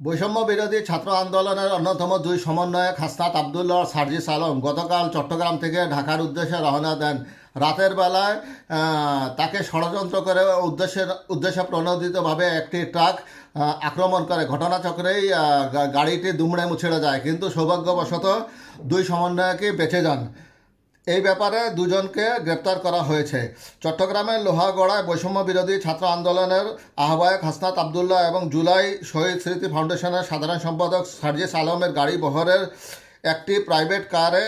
বৈষম্য বিরোধী ছাত্র আন্দোলনের অন্যতম দুই সমন্বয়ক হাসনাত আবদুল্লাহ সার্জিস আলম গতকাল চট্টগ্রাম থেকে ঢাকার উদ্দেশ্যে রওনা দেন। রাতের বেলায় তাকে ষড়যন্ত্র করে উদ্দেশ্যের উদ্দেশ্যে প্রণোদিতভাবে একটি ট্রাক আক্রমণ করে। ঘটনাচক্রেই গাড়িটি দুমড়ে মুছড়ে যায়। কিন্তু সৌভাগ্যবশত দুই সমন্বয়কই বেঁচে যান। এই ব্যাপারে দুজনকে গ্রেপ্তার করা হয়েছে। চট্টগ্রামের লোহাগড়ায় বৈষম্য বিরোধী ছাত্র আন্দোলনের আহ্বায়ক হাসনাত আবদুল্লাহ এবং জুলাই শহীদ স্মৃতি ফাউন্ডেশনের সাধারণ সম্পাদক সার্জিস আলমের গাড়ি বহরের একটি প্রাইভেট কারে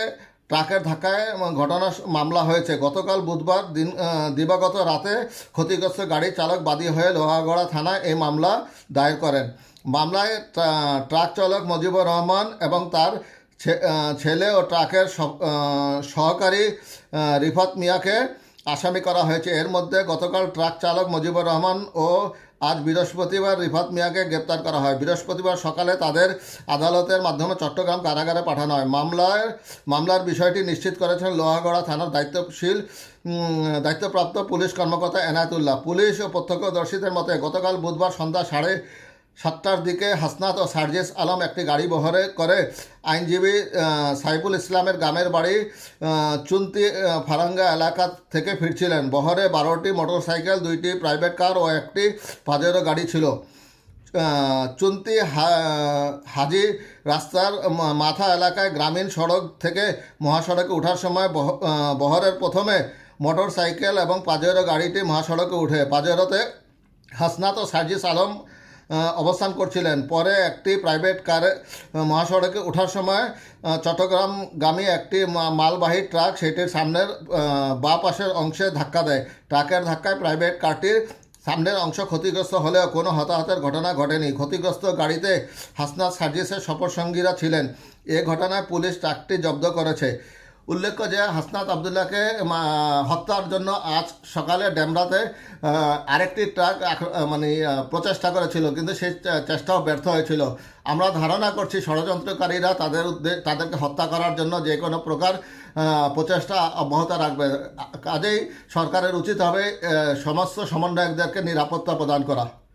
ট্রাকের ধাক্কায় ঘটনা মামলা হয়েছে। গতকাল বুধবার দিন দিবাগত রাতে ক্ষতিগ্রস্ত গাড়ির চালক বাদী হয়ে লোহাগড়া থানায় এই মামলা দায়ের করেন। মামলায় ট্রাক চালক মজিবুর রহমান এবং তার ছেলে ও ট্রাকের সহকারী রিফাত মিয়াকে আসামি করা হয়েছে। এর মধ্যে গতকাল ট্রাক চালক মুজিবুর রহমান ও আজ বৃহস্পতিবার রিফাত মিয়াকে গ্রেপ্তার করা হয়। বৃহস্পতিবার সকালে তাদের আদালতের মাধ্যমে চট্টগ্রাম কারাগারে পাঠানো হয়। মামলার মামলার বিষয়টি নিশ্চিত করেছেন লোহাগড়া থানার দায়িত্বশীল দায়িত্বপ্রাপ্ত পুলিশ কর্মকর্তা এনায়েতুল্লাহ। পুলিশ ও প্রত্যক্ষদর্শীদের মতে গতকাল বুধবার সন্ধ্যা সাড়ে সাতটার দিকে হাসনাত ও সার্জিস আলম একটি গাড়ি বহরে করে। আইনজীবী সাইফুল ইসলামের গ্রামের বাড়ি চুন্তি ফারাঙ্গা এলাকা থেকে ফিরছিলেন। বহরে বারোটি মোটরসাইকেল, দুইটি প্রাইভেট কার ও একটি পাজেরো গাড়ি ছিল। চুন্তি হাজি রাস্তার মাথা এলাকায় গ্রামীণ সড়ক থেকে মহাসড়কে ওঠার সময় বহ- বহরের প্রথমে মোটর সাইকেল এবং পাজেরো গাড়িটি মহাসড়কে উঠে। পাজেরোতে হাসনাত ও সার্জিস আলম অবস্থান করছিলেন। পরে একটি প্রাইভেট কারে মহাসড়কে ওঠার সময় চট্টগ্রামগামী একটি মালবাহী ট্রাক সেটির সামনের বা পাশের অংশে ধাক্কা দেয়। ট্রাকের ধাক্কায় প্রাইভেট কারটির সামনের অংশ ক্ষতিগ্রস্ত হলেও কোনো হতাহতের ঘটনা ঘটেনি। ক্ষতিগ্রস্ত গাড়িতে হাসনাত সার্জিসের সফরসঙ্গীরা ছিলেন। এ ঘটনায় পুলিশ ট্রাকটি জব্দ করেছে। উল্লেখ্য যে হাসনাত আবদুল্লাহকে হত্যার জন্য আজ সকালে ডেমরাতে আরেকটি ট্রাক মানে প্রচেষ্টা করেছিল, কিন্তু সেই চেষ্টাও ব্যর্থ হয়েছিল। আমরা ধারণা করছি ষড়যন্ত্রকারীরা তাদের উদ্দে- তাদেরকে হত্যা করার জন্য যে কোনো প্রকার প্রচেষ্টা অব্যাহত রাখবে। কাজেই সরকারের উচিত হবে সমস্ত সমন্বয়কদেরকে নিরাপত্তা প্রদান করা।